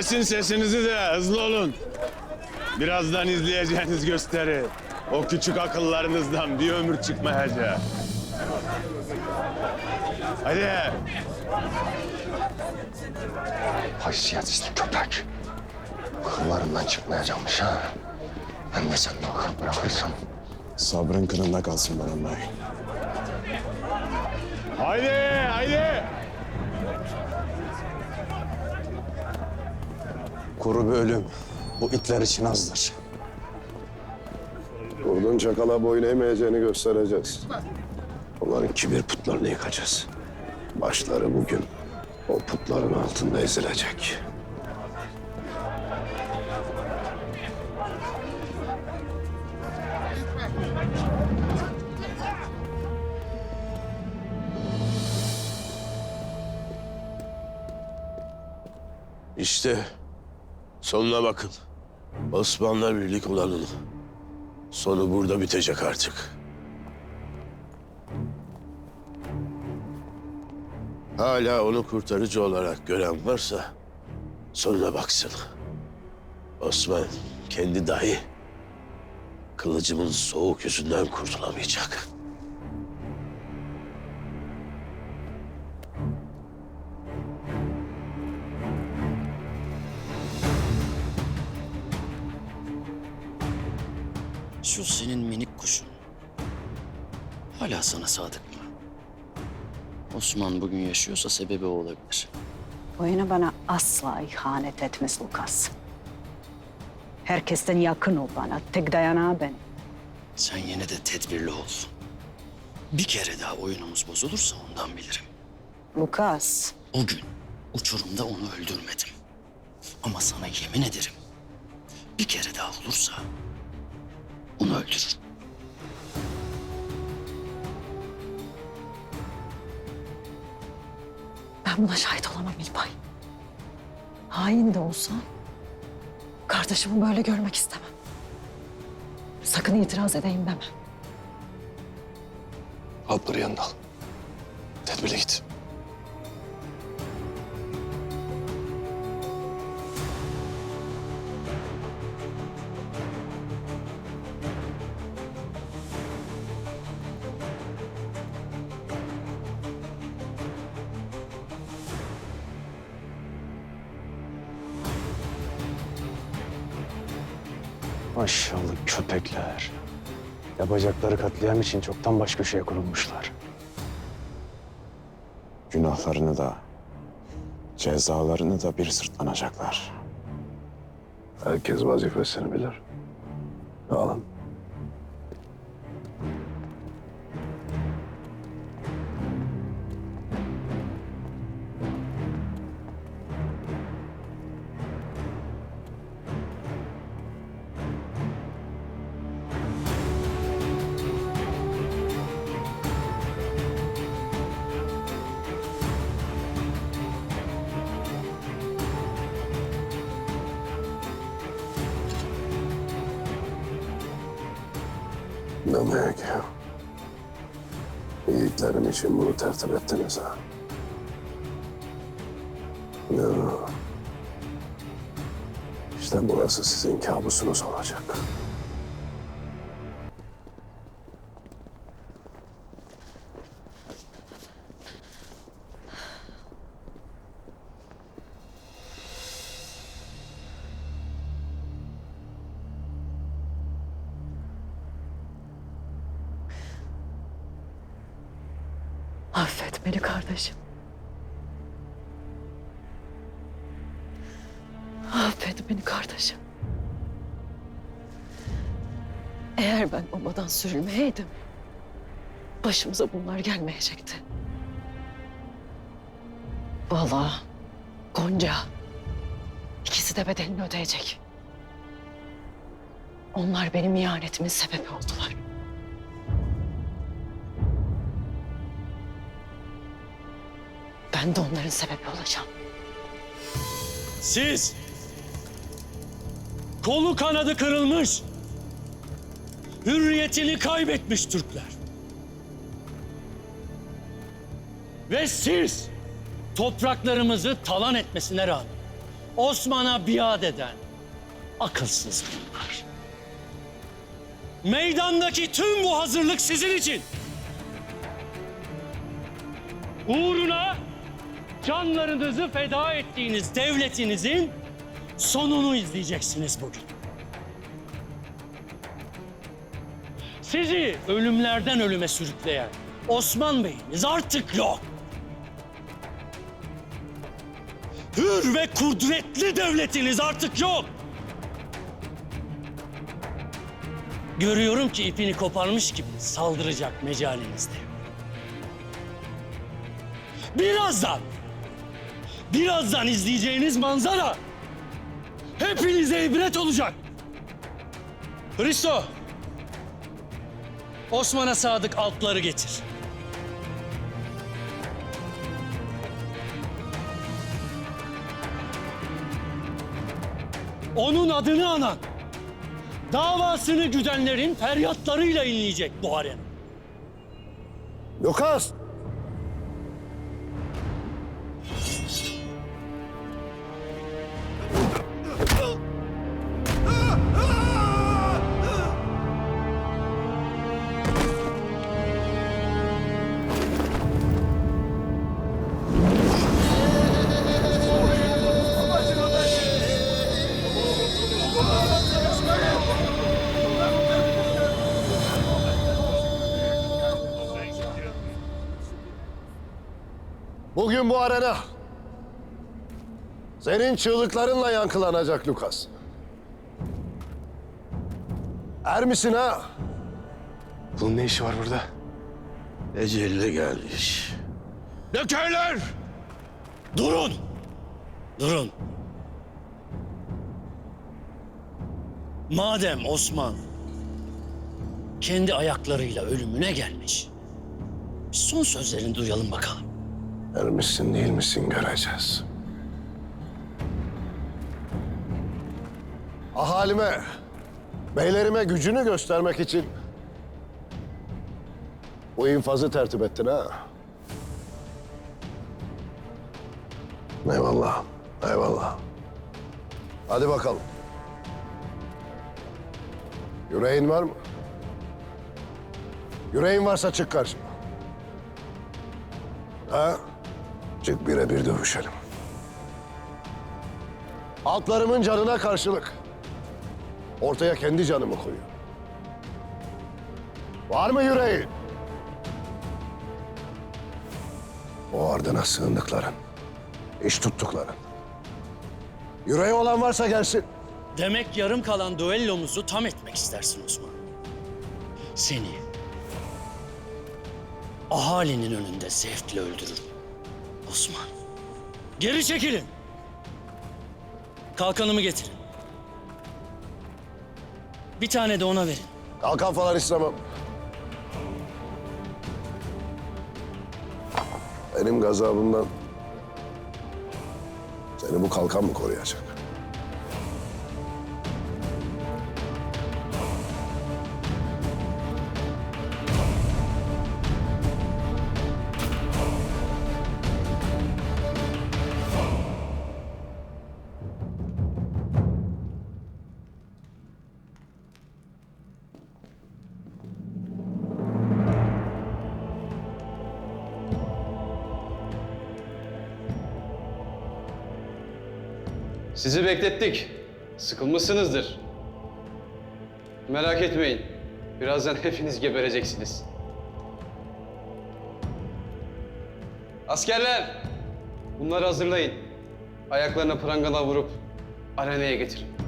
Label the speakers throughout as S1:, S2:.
S1: Kesin sesinizi de hızlı olun. Birazdan izleyeceğiniz gösteri o küçük akıllarınızdan bir ömür çıkmayacak. Hadi.
S2: Haysiyetsiz köpek. Kıllarından çıkmayacakmış ha. Ben de sen de akıl bırakırsam.
S3: Sabrın kırında kalsın Bey.
S1: Haydi, haydi.
S3: Kuru bir ölüm bu itler için azdır.
S4: Kurdun çakala boyun eğmeyeceğini göstereceğiz. Onların kibir putlarını yıkacağız. Başları bugün o putların altında ezilecek.
S5: İşte sonuna bakın. Osmanlı Birlik olanın sonu burada bitecek artık. Hala onu kurtarıcı olarak gören varsa sonuna baksın. Osman kendi dahi kılıcımın soğuk yüzünden kurtulamayacak.
S6: Şu senin minik kuşun. Hala sana sadık mı? Osman bugün yaşıyorsa sebebi o olabilir.
S7: Oyunu bana asla ihanet etmez Lukas. Herkesten yakın ol bana. Tek dayanağı ben.
S6: Sen yine de tedbirli ol. Bir kere daha oyunumuz bozulursa ondan bilirim.
S7: Lukas,
S6: O gün uçurumda onu öldürmedim. Ama sana yemin ederim. Bir kere daha olursa onu öldürürüm.
S7: ben buna şahit olamam İlbay. Hain de olsa kardeşimi böyle görmek istemem. Sakın itiraz edeyim deme.
S4: Alpları yanına al. Tedbirle git.
S3: Maşallah köpekler. Yapacakları katliam için çoktan baş köşeye kurulmuşlar. Günahlarını da, cezalarını da bir sırtlanacaklar.
S4: Herkes vazifesini bilir. Alın. Demek yiğitlerim için bunu tertip ettiniz ha. Ya. İşte burası sizin kabusunuz olacak.
S7: Sürülmeyeydim, başımıza bunlar gelmeyecekti. Vallahi Gonca, ikisi de bedelini ödeyecek. Onlar benim ihanetimin sebebi oldular. Ben de onların sebebi olacağım.
S8: Siz kolu kanadı kırılmış, hürriyetini kaybetmiş Türkler. Ve siz topraklarımızı talan etmesine rağmen
S6: Osman'a biat eden akılsız bunlar. Meydandaki tüm bu hazırlık sizin için. Uğruna canlarınızı feda ettiğiniz devletinizin sonunu izleyeceksiniz bugün. Sizi ölümlerden ölüme sürükleyen Osman Bey'imiz artık yok. Hür ve kudretli devletiniz artık yok. Görüyorum ki ipini koparmış gibi saldıracak mecalinizde. Birazdan, birazdan izleyeceğiniz manzara hepinize ibret olacak. Hristo, Osman'a sadık altları getir. Onun adını anan, davasını güdenlerin feryatlarıyla inleyecek bu arena.
S4: Lukas! Bugün bu arena senin çığlıklarınla yankılanacak Lukas. Er misin ha?
S3: Bunun ne işi var burada?
S5: Eceline gelmiş. Nökerler!
S6: Durun! Durun! Madem Osman kendi ayaklarıyla ölümüne gelmiş, son sözlerini duyalım bakalım.
S4: Misin değil misin göreceğiz. Ahalime, beylerime gücünü göstermek için bu infazı tertip ettin ha. Eyvallah, eyvallah. Hadi bakalım. Yüreğin var mı? Yüreğin varsa çık karşıma. Ha? Çık birebir dövüşelim. Altlarımın canına karşılık. Ortaya kendi canımı koyuyorum. Var mı yüreğin? O ardına sığındıkların, iş tuttukların. Yüreği olan varsa gelsin.
S6: Demek yarım kalan düellomuzu tam etmek istersin Osman. Seni ahalinin önünde zevkle öldürürüm. Osman. Geri çekilin. Kalkanımı getirin. Bir tane de ona verin.
S4: Kalkan falan istemem. Benim gazabımdan seni bu kalkan mı koruyacak?
S9: Sizi beklettik. Sıkılmışsınızdır. Merak etmeyin. Birazdan hepiniz gebereceksiniz. Askerler! Bunları hazırlayın. Ayaklarına prangala vurup arenaya getirin.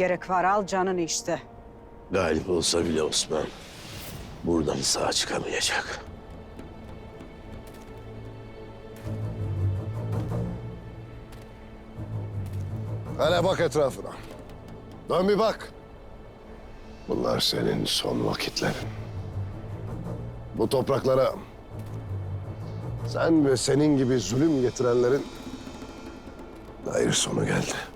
S10: Gerek var al canını işte.
S5: Galip olsa bile Osman buradan sağ çıkamayacak.
S4: Hele bak etrafına. Dön bir bak. Bunlar senin son vakitlerin. Bu topraklara sen ve senin gibi zulüm getirenlerin hayır sonu geldi.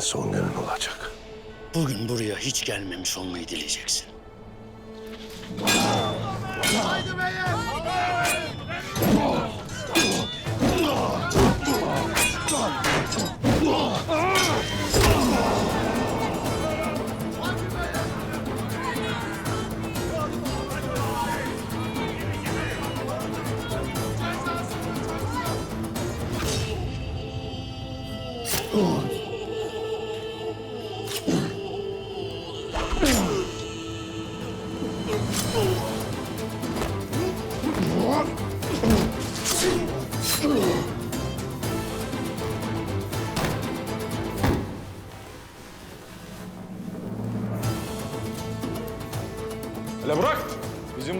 S4: Son günün olacak.
S6: Bugün buraya hiç gelmemiş olmayı dileyeceksin.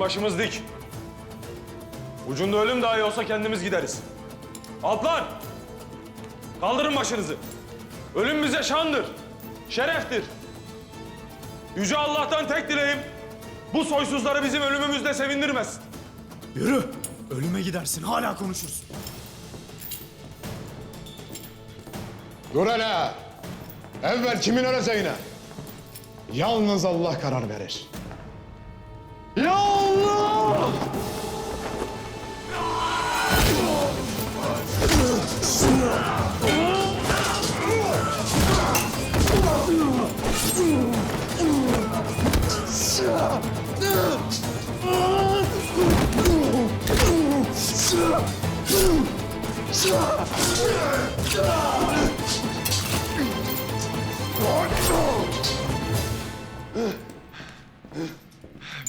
S11: Başımız dik. Ucunda ölüm dahi olsa kendimiz gideriz. Atlar. Kaldırın başınızı. Ölüm bize şandır. Şereftir. Yüce Allah'tan tek dileğim bu soysuzları bizim ölümümüzle sevindirmesin.
S3: Yürü. Ölüme gidersin. Hala konuşursun.
S12: Dur hele. Evvel kimin öleceğine. Yalnız Allah karar verir.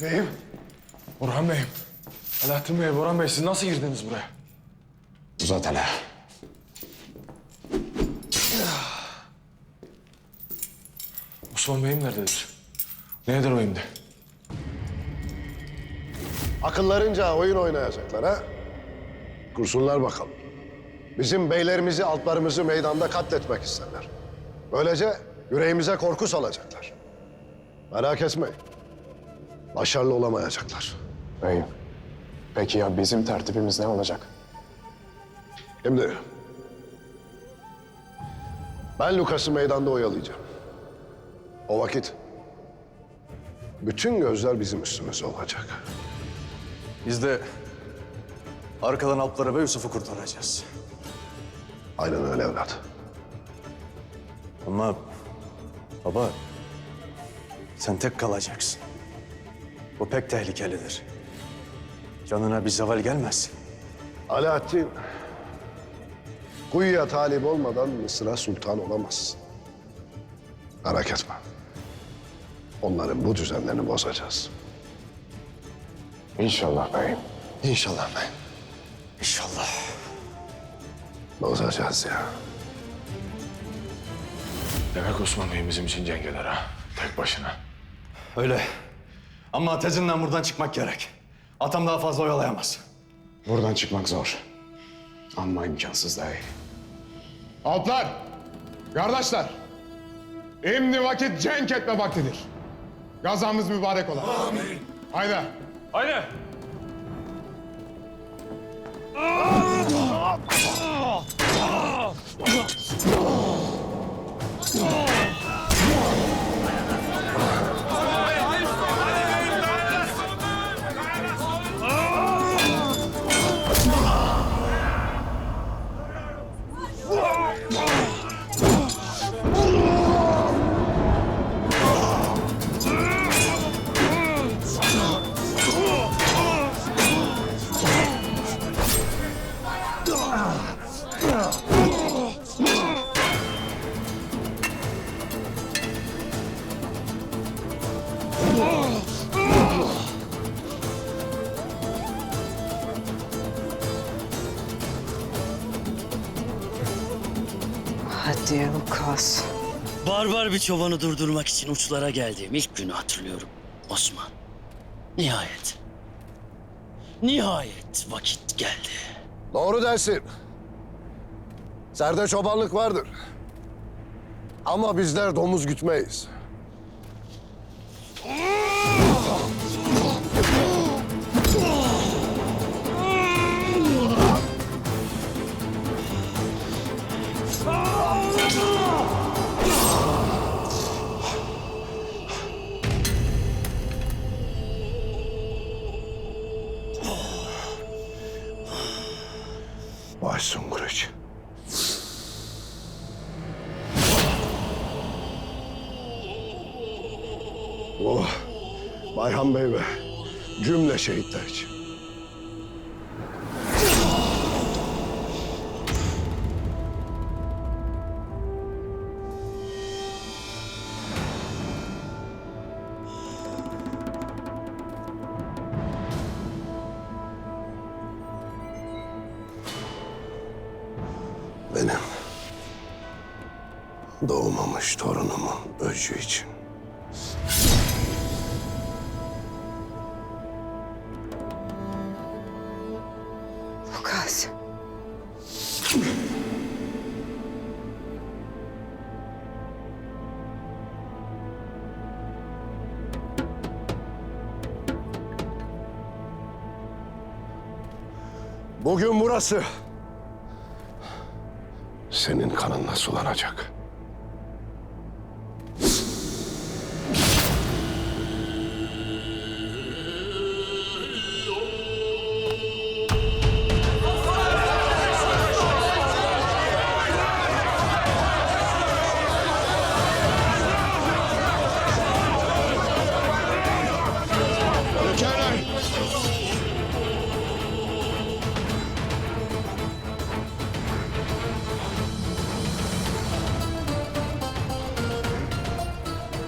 S11: Beyim. Orhan Bey'im. Alaaddin Bey, Burhan Bey siz nasıl girdiniz buraya?
S12: Uzat hele.
S11: Osman Bey'im nerededir? Nedir o şimdi?
S4: Akıllarınca oyun oynayacaklar ha? Kursunlar bakalım. Bizim beylerimizi, altlarımızı meydanda katletmek isterler. Böylece yüreğimize korku salacaklar. Merak etmeyin. Başarılı olamayacaklar.
S3: Beyim. Peki ya bizim tertibimiz ne olacak?
S4: Şimdi ben Lukas'ı meydanda oyalayacağım. O vakit bütün gözler bizim üstümüzde olacak.
S3: Biz de arkadan Alpları ve Yusuf'u kurtaracağız.
S4: Aynen öyle evlat.
S3: Ama baba sen tek kalacaksın. Bu pek tehlikelidir. Canına bir zeval gelmez.
S4: Alaaddin, kuyuya talip olmadan Mısır'a sultan olamazsın. Merak etme. Onların bu düzenlerini bozacağız.
S3: İnşallah beyim.
S4: İnşallah beyim.
S3: İnşallah.
S4: Bozacağız ya.
S11: Demek Osman Bey'im bizim için cenk eder ha. Tek başına.
S3: Öyle. Ama tezinden buradan çıkmak gerek. Atam daha fazla oyalayamaz.
S12: Buradan çıkmak zor. Ama imkansız değil. Altlar, kardeşler. Şimdi vakit cenk etme vaktidir. Gazamız mübarek ola. Amin. Haydi.
S11: Haydi. Oh!
S10: Hadi Lukas.
S6: Barbar bir çobanı durdurmak için uçlara geldiğim ilk günü hatırlıyorum Osman. Nihayet. Nihayet vakit geldi.
S4: Doğru dersin. Serde çobanlık vardır. Ama bizler domuz gütmeyiz. Baş Sunguruç. Oh, Bayhan Bey ve cümle şehitler için. Bugün burası senin kanınla sulanacak.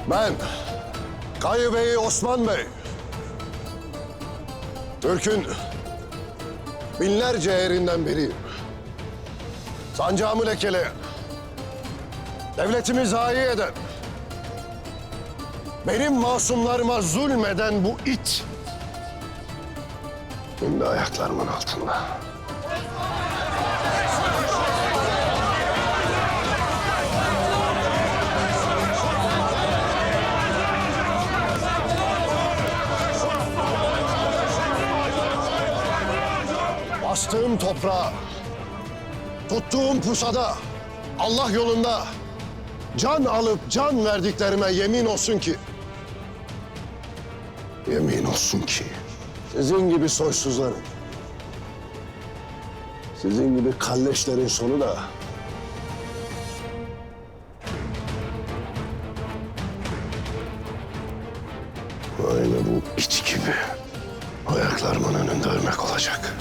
S4: Ben Kayı Bey Osman Bey. Türk'ün binlerce erinden biriyim. Sancağımı lekeleyen, devletimi zayi eden, benim masumlarıma zulmeden bu it şimdi ayaklarımın altında. Bastığım toprağa, tuttuğum pusada, Allah yolunda can alıp can verdiklerime yemin olsun ki, yemin olsun ki sizin gibi soysuzların, sizin gibi kalleşlerin sonu da aynı bu iç gibi ayaklarımın önünde ölmek olacak.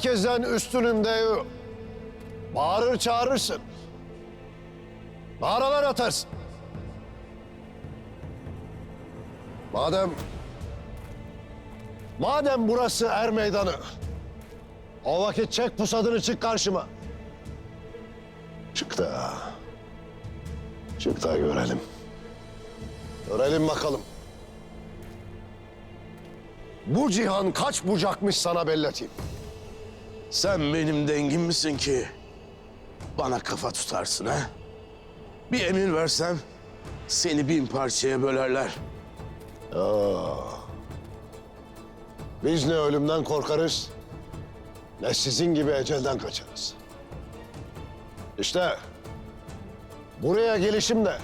S4: Herkesten üstünüm diyor. Bağırır çağırırsın. Bağıralar atarsın. Madem... Madem burası er meydanı... O vakit çek pusadını çık karşıma. Çık da... Çık da görelim. Görelim bakalım. Bu cihan kaç bucakmış sana belleteyim.
S5: Sen benim dengim misin ki bana kafa tutarsın ha? Bir emir versem seni bin parçaya bölerler.
S4: Aa. Biz ne ölümden korkarız, ne sizin gibi ecelden kaçarız. İşte buraya gelişim de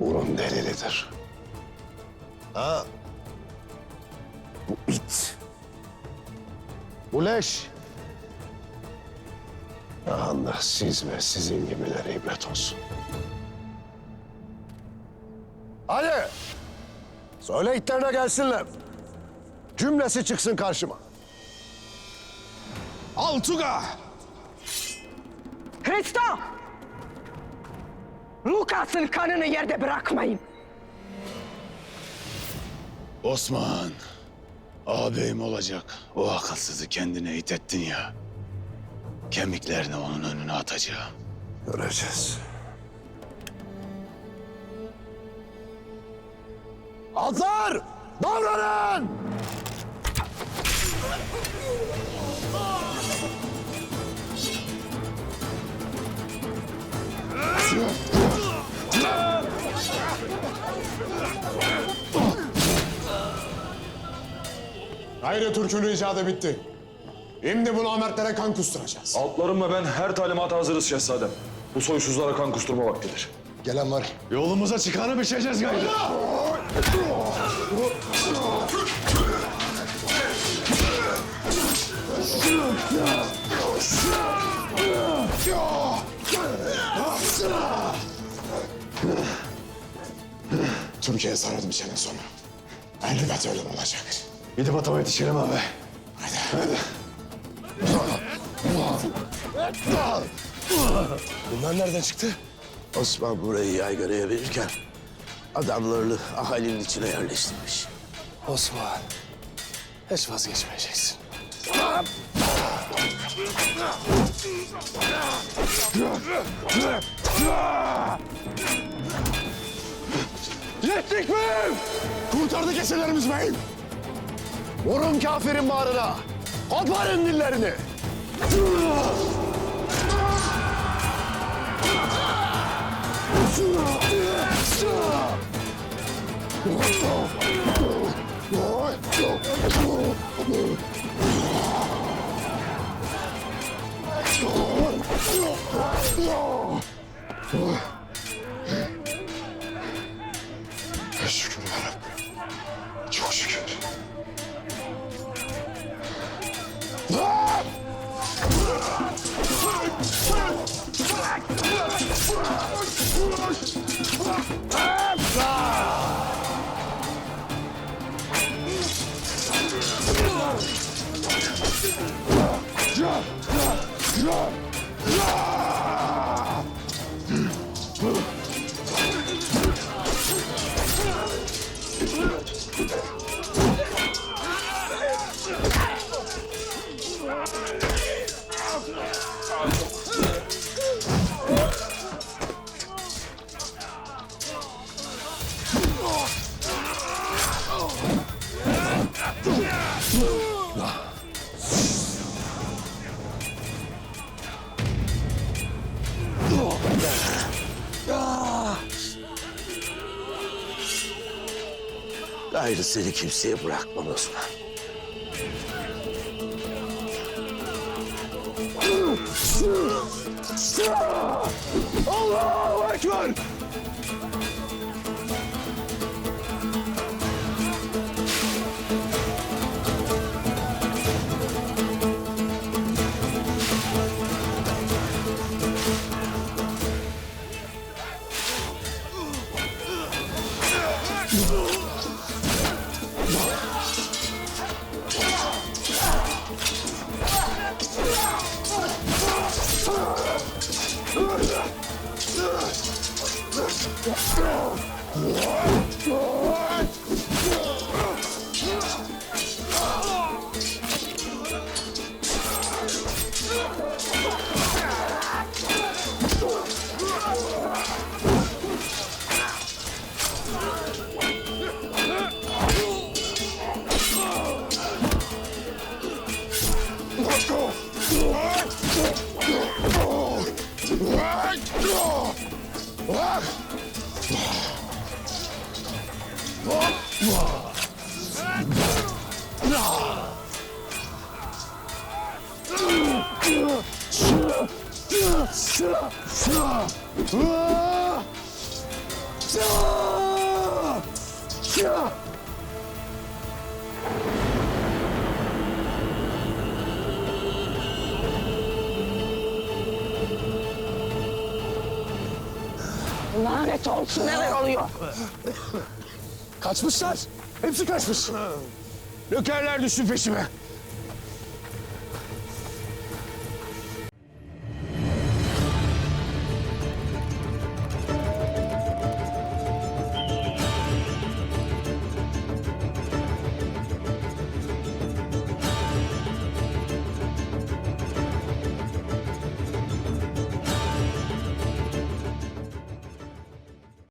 S4: bunun delilidir. Ha? Bu leş. Allah siz ve sizin gibilere ibret olsun. Hadi! Söyle itlerine gelsinler. Cümlesi çıksın karşıma.
S5: Altuga!
S10: Hristo! Lukas'ın kanını yerde bırakmayın.
S13: Osman. Ağabeyim olacak. O akılsızı kendine itettin ya. Kemiklerini onun önüne atacağım.
S4: Göreceğiz.
S5: Atlar! Davranın!
S4: Gayrı Türk'ün icadı bitti. Şimdi bu namertlere kan kusturacağız.
S11: Altlarım ve ben her talimata hazırız şehzadem. Bu soysuzlara kan kusturma vaktidir.
S12: Gelen var.
S13: Yolumuza çıkanı biçeceğiz gayrı.
S4: Türkiye'ye sarıldım senin sonu. Elbet ölüm olacak.
S13: Gidip atama yetişelim abi.
S4: Hadi, hadi.
S5: Bunlar nereden çıktı? Osman burayı yaygaraya verirken adamlarını ahalinin içine yerleştirmiş.
S2: Osman. Hiç vazgeçmeyeceksin.
S4: Yettik mi? Kurtardık eserlerimiz beyim. Vurun kafirin bağrına. Koparın dillerini. Şükür yarabbim. Yeah!
S5: Gayrı seni kimseye bırakmam Osman.
S4: Allahu Ekber! Yeah.
S10: Lanet olsun neler oluyor?
S4: Kaçmışlar. Hepsi kaçmış. Nökerler düştü peşime.